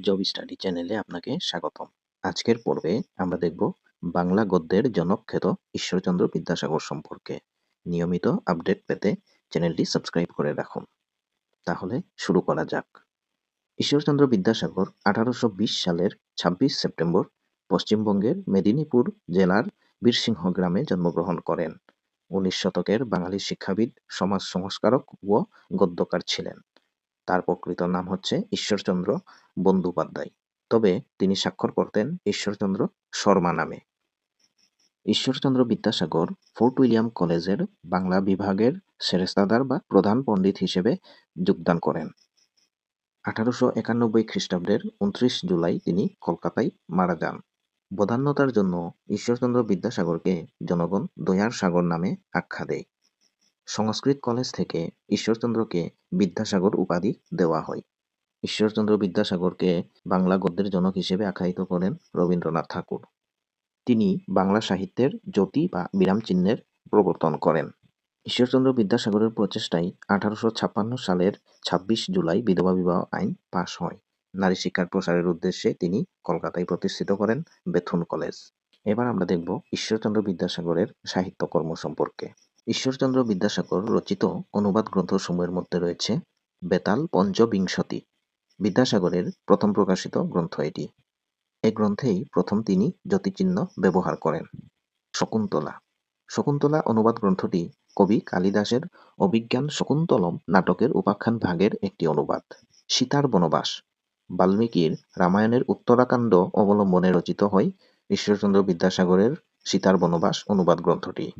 Job study চ্যানেলে আপনাকে স্বাগতম। আজকের পর্বে আমরা দেখব বাংলা গদ্যের জনক খ্যাত ঈশ্বরচন্দ্র বিদ্যাসাগর সম্পর্কে। নিয়মিত আপডেট পেতে চ্যানেলটি সাবস্ক্রাইব করে রাখুন। তাহলে শুরু করা যাক। ঈশ্বরচন্দ্র বিদ্যাসাগর আঠারোশো বিশ সালের ছাব্বিশ সেপ্টেম্বর পশ্চিমবঙ্গের মেদিনীপুর জেলার বীরসিংহ গ্রামে জন্মগ্রহণ করেন। উনিশ শতকের বাঙালি শিক্ষাবিদ, সমাজ সংস্কারক ও গদ্যকার ছিলেন। তার প্রকৃত নাম হচ্ছে ঈশ্বরচন্দ্র বন্দ্যোপাধ্যায়। তবে তিনি স্বাক্ষর করতেন ঈশ্বরচন্দ্র শর্মা নামে। ঈশ্বরচন্দ্র বিদ্যাসাগর ফোর্ট উইলিয়াম কলেজের বাংলা বিভাগের সেরেস্তাদার বা প্রধান পণ্ডিত হিসেবে যোগদান করেন। আঠারোশো একানব্বই খ্রিস্টাব্দের উনত্রিশ জুলাই তিনি কলকাতায় মারা যান। বদান্যতার জন্য ঈশ্বরচন্দ্র বিদ্যাসাগরকে জনগণ দয়ার সাগর নামে আখ্যা দেয়। সংস্কৃত কলেজ থেকে ঈশ্বরচন্দ্রকে বিদ্যাসাগর উপাধি দেওয়া হয়। ঈশ্বরচন্দ্র বিদ্যাসাগরকে বাংলা গদ্যের জনক হিসেবে আখ্যায়িত করেন রবীন্দ্রনাথ ঠাকুর। তিনি বাংলা সাহিত্যের জ্যোতি বা বিরাম চিহ্নের প্রবর্তন করেন। ঈশ্বরচন্দ্র বিদ্যাসাগরের প্রচেষ্টায় আঠারোশো ছাপ্পান্ন সালের ছাব্বিশ জুলাই বিধবা বিবাহ আইন পাশ হয়। নারী শিক্ষার প্রসারের উদ্দেশ্যে তিনি কলকাতায় প্রতিষ্ঠিত করেন বেথুন কলেজ। এবার আমরা দেখব ঈশ্বরচন্দ্র বিদ্যাসাগরের সাহিত্যকর্ম সম্পর্কে। ঈশ্বরচন্দ্র বিদ্যাসাগর রচিত অনুবাদ গ্রন্থসমূহের মধ্যে রয়েছে বেতাল পঞ্চবিংশতি। বিদ্যাসাগরের প্রথম প্রকাশিত গ্রন্থ এটি। এ গ্রন্থেই প্রথম তিনি জ্যোতিচিহ্ন ব্যবহার করেন। শকুন্তলা। শকুন্তলা অনুবাদ গ্রন্থটি কবি কালিদাসের অভিজ্ঞান শকুন্তলম নাটকের উপাখ্যান ভাগের একটি অনুবাদ। সীতার বনবাস। বাল্মীকির রামায়ণের উত্তরাকাণ্ড অবলম্বনে রচিত হয় ঈশ্বরচন্দ্র বিদ্যাসাগরের সীতার বনবাস অনুবাদ গ্রন্থটি।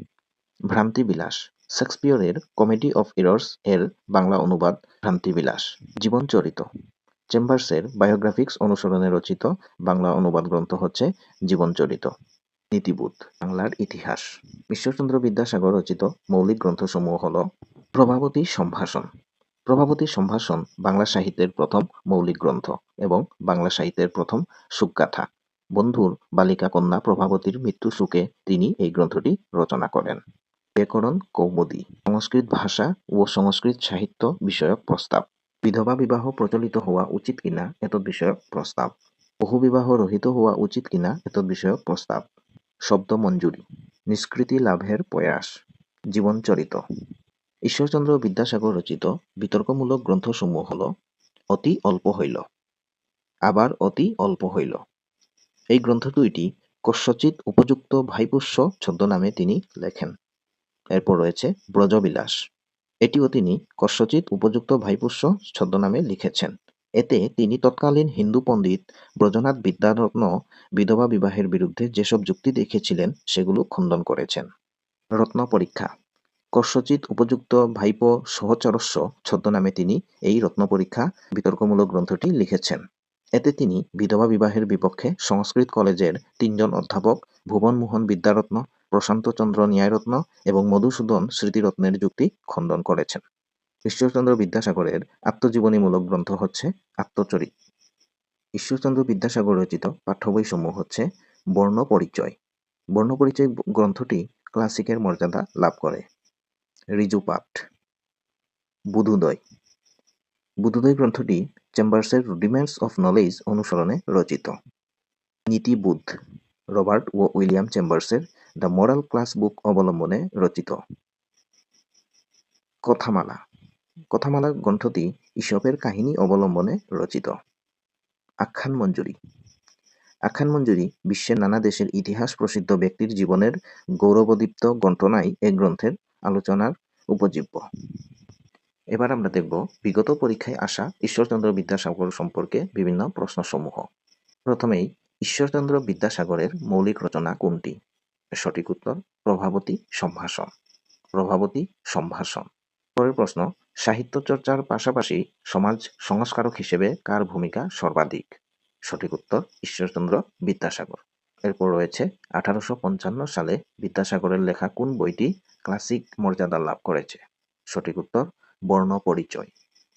ভ্রান্তিবিলাস, শেক্সপিয়রের কমেডি অফ ইরর্স এর বাংলা অনুবাদ ভ্রান্তিবিলাস, জীবনচরিত। চেম্বার্সের বায়োগ্রাফিক্স অনুসরণে রচিত বাংলা অনুবাদ গ্রন্থ হচ্ছে জীবনচরিত, নীতিবোধ, বাংলার ইতিহাস। ঈশ্বরচন্দ্র বিদ্যাসাগর রচিত মৌলিক গ্রন্থসমূহ হল প্রভাবতী সম্ভাষণ। প্রভাবতী সম্ভাষণ বাংলা সাহিত্যের প্রথম মৌলিক গ্রন্থ এবং বাংলা সাহিত্যের প্রথম সুকগাথা বন্ধুর বালিকা কন্যা প্রভাবতীর মৃত্যু সুখে তিনি এই গ্রন্থটি রচনা করেন। ব্যাকরণ কৌমুদী। সংস্কৃত ভাষা ও সংস্কৃত সাহিত্য বিষয়ক প্রস্তাব। বিধবা বিবাহ প্রচলিত হওয়া উচিত কিনা এতদ বিষয়ক প্রস্তাব। বহুবিবাহ রহিত হওয়া উচিত কিনা এতদ বিষয়ক প্রস্তাব। শব্দ মঞ্জুরি। নিষ্কৃতি লাভের প্রয়াস। জীবনচরিত ঈশ্বরচন্দ্র বিদ্যাসাগর রচিত বিতর্কমূলক গ্রন্থসমূহ হল, অতি অল্প হইল আবার অতি অল্প হইল এই গ্রন্থ দুইটি কস্যচিৎ উপযুক্ত ভাইপুষ্য ছদ্মনামে তিনি লেখেন। এরপর রয়েছে ব্রজবিলাস। এটিও তিনি কস্যচিৎ উপযুক্ত ভাইপুষ্য ছদ্মনামে লিখেছেন। এতে তিনি তৎকালীন হিন্দু পণ্ডিত ব্রজনাথ বিদ্যারত্ন বিধবা বিবাহের বিরুদ্ধে যেসব যুক্তি দেখেছিলেন সেগুলো খণ্ডন করেছেন। রত্ন পরীক্ষা। কস্যচিৎ উপযুক্ত ভাইপো সহচরস্য ছদ্মনামে তিনি এই রত্ন পরীক্ষা বিতর্কমূলক গ্রন্থটি লিখেছেন। এতে তিনি বিধবা বিবাহের বিপক্ষে সংস্কৃত কলেজের তিনজন অধ্যাপক ভুবনমোহন বিদ্যারত্ন প্রশান্তচন্দ্র ন্যায়রত্ন এবং মধুসূদন স্মৃতিরত্নের যুক্তি খণ্ডন করেছেন। ঈশ্বরচন্দ্র বিদ্যাসাগরের আত্মজীবনীমূলক গ্রন্থ হচ্ছে আত্মচরিত ঈশ্বরচন্দ্র বিদ্যাসাগর রচিত পাঠ্য বইসমূহ হচ্ছে বর্ণ পরিচয় বর্ণ পরিচয় গ্রন্থটি ক্লাসিকের মর্যাদা লাভ করে। ঋজুপাঠ বুধুদয়। বুধুদয় গ্রন্থটি চেম্বার্সের রুডিমেন্টস অফ নলেজ অনুসরণে রচিত। নীতিবুধ রবার্ট ও উইলিয়াম চেম্বার্সের দ্য মোরাল ক্লাস বুক অবলম্বনে রচিত। কথামালা। কথামালা গ্রন্থটি ঈশপের কাহিনী অবলম্বনে রচিত। আখ্যান মঞ্জুরি। আখ্যান মঞ্জুরি বিশ্বের নানা দেশের ইতিহাস প্রসিদ্ধ ব্যক্তির জীবনের গৌরবদীপ্ত ঘটনাই এ গ্রন্থের আলোচনার উপজীব্য। এবার আমরা দেখব বিগত পরীক্ষায় আসা ঈশ্বরচন্দ্র বিদ্যাসাগর সম্পর্কে বিভিন্ন প্রশ্নসমূহ। প্রথমেই ঈশ্বরচন্দ্র বিদ্যাসাগরের মৌলিক রচনা কোনটি? সঠিক উত্তর প্রভাবতী সম্ভাষণ। প্রভাবতী সম্ভাষণ। পরের প্রশ্ন, সাহিত্য চর্চার পাশাপাশি সমাজ সংস্কারক হিসেবে কার ভূমিকা সর্বাধিক? সঠিক উত্তর, ঈশ্বরচন্দ্র বিদ্যাসাগর। এরপর রয়েছে, আঠারোশো পঞ্চান্ন সালে বিদ্যাসাগরের লেখা কোন বইটি ক্লাসিক মর্যাদা লাভ করেছে? সঠিক উত্তর বর্ণ পরিচয়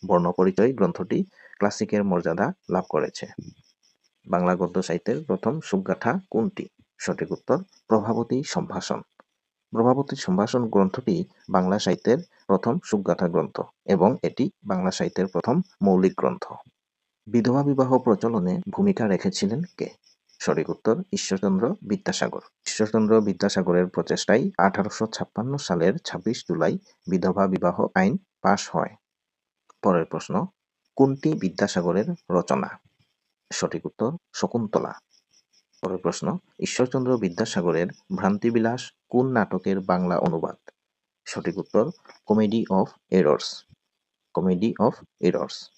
বর্ণ পরিচয় গ্রন্থটি ক্লাসিকের মর্যাদা লাভ করেছে। বাংলা গদ্য সাহিত্যের প্রথম সুগাথা কোনটি? সঠিক উত্তর, প্রভাবতী সম্ভাষণ। প্রভাবতী সম্ভাষণ গ্রন্থটি বাংলা সাহিত্যের প্রথম সুগাথা গ্রন্থ এবং এটি বাংলা সাহিত্যের প্রথম মৌলিক গ্রন্থ। বিধবা বিবাহ প্রচলনে ভূমিকা রেখেছিলেন কে? সঠিক উত্তর, ঈশ্বরচন্দ্র বিদ্যাসাগর। ঈশ্বরচন্দ্র বিদ্যাসাগরের প্রচেষ্টায় আঠারোশো ছাপ্পান্ন সালের ছাব্বিশ জুলাই বিধবা বিবাহ আইন পাশ হয়। পরের প্রশ্ন, কোনটি বিদ্যাসাগরের রচনা? সঠিক উত্তর, শকুন্তলা। পরের প্রশ্ন, ঈশ্বরচন্দ্র বিদ্যাসাগরের ভ্রান্তিবিলাস কোন নাটকের বাংলা অনুবাদ? সঠিক উত্তর comedy of errors comedy of errors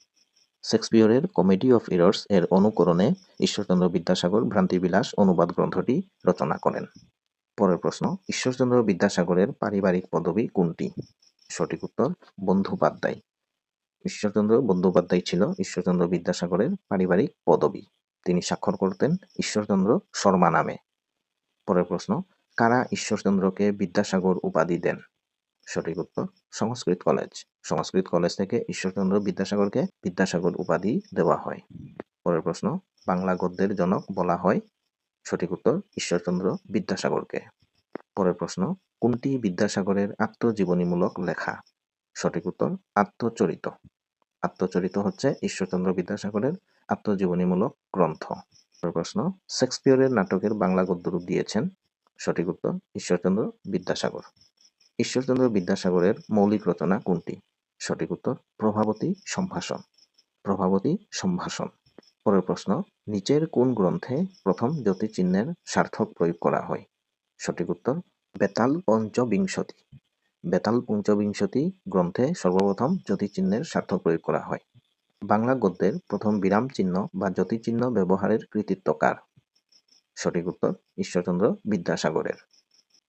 শেক্সপিয়রের comedy of errors এর অনুকরণে ঈশ্বরচন্দ্র বিদ্যাসাগর ভ্রান্তিবিলাস অনুবাদ গ্রন্থটি রচনা করেন। পরের প্রশ্ন, ঈশ্বরচন্দ্র বিদ্যাসাগরের পারিবারিক পদবী কোনটি? সঠিক উত্তর বন্ধুপাধ্যায় ঈশ্বরচন্দ্র বন্দ্যোপাধ্যায় ছিল ঈশ্বরচন্দ্র বিদ্যাসাগরের পারিবারিক পদবী। তিনি স্বাক্ষর করতেন ঈশ্বরচন্দ্র শর্মা নামে। পরের প্রশ্ন, কারা ঈশ্বরচন্দ্রকে বিদ্যাসাগর উপাধি দেন? সঠিক উত্তর, সংস্কৃত কলেজ। সংস্কৃত কলেজ থেকে ঈশ্বরচন্দ্র বিদ্যাসাগরকে বিদ্যাসাগর উপাধি দেওয়া হয়। পরের প্রশ্ন, বাংলা গদ্যের জনক বলা হয়? সঠিক উত্তর, ঈশ্বরচন্দ্র বিদ্যাসাগরকে। পরের প্রশ্ন, কোনটি বিদ্যাসাগরের আত্মজীবনীমূলক লেখা? সঠিক উত্তর, আত্মচরিত। আত্মচরিত হচ্ছে ঈশ্বরচন্দ্র বিদ্যাসাগরের আত্মজীবনীমূলক গ্রন্থ। প্রশ্ন, শেক্সপিয়রের নাটকের বাংলা গদ্যরূপ দিয়েছেন। সঠিক উত্তর, ঈশ্বরচন্দ্র বিদ্যাসাগর। ঈশ্বরচন্দ্র বিদ্যাসাগরের মৌলিক রচনা কোনটি? সঠিক উত্তর, প্রভাবতী সম্ভাষণ। প্রভাবতী সম্ভাষণ। পরের প্রশ্ন, নিচের কোন গ্রন্থে প্রথম জ্যোতিচিহ্নের সার্থক প্রয়োগ করা হয়? সঠিক উত্তর, বেতাল পঞ্চবিংশতি। বেতাল পঞ্চবিংশতি গ্রন্থে সর্বপ্রথম জ্যোতিচিহ্নের সার্থক প্রয়োগ করা হয়। বাংলা গদ্যের প্রথম বিরাম চিহ্ন বা জ্যোতিচিহ্ন ব্যবহারের কৃতিত্ব কার? সঠিক উত্তর, ঈশ্বরচন্দ্র বিদ্যাসাগরের।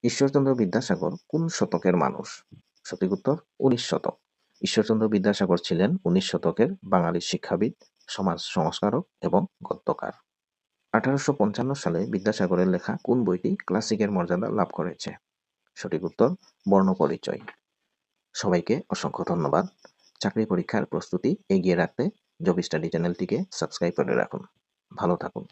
ঈশ্বরচন্দ্র বিদ্যাসাগর কোন শতকের মানুষ? সঠিক উত্তর, উনিশ শতক। ঈশ্বরচন্দ্র বিদ্যাসাগর ছিলেন উনিশ শতকের বাঙালি শিক্ষাবিদ, সমাজ সংস্কারক এবং গদ্যকার। আঠারোশো পঞ্চান্ন সালে বিদ্যাসাগরের লেখা কোন বইটি ক্লাসিকের মর্যাদা লাভ করেছে? সঠিক উত্তর বর্ণ পরিচয় সবাইকে অসংখ্য ধন্যবাদ। চাকরি পরীক্ষার প্রস্তুতি এগিয়ে রাখতে জব স্টাডি চ্যানেলটিকে সাবস্ক্রাইব করে রাখুন। ভালো থাকুন।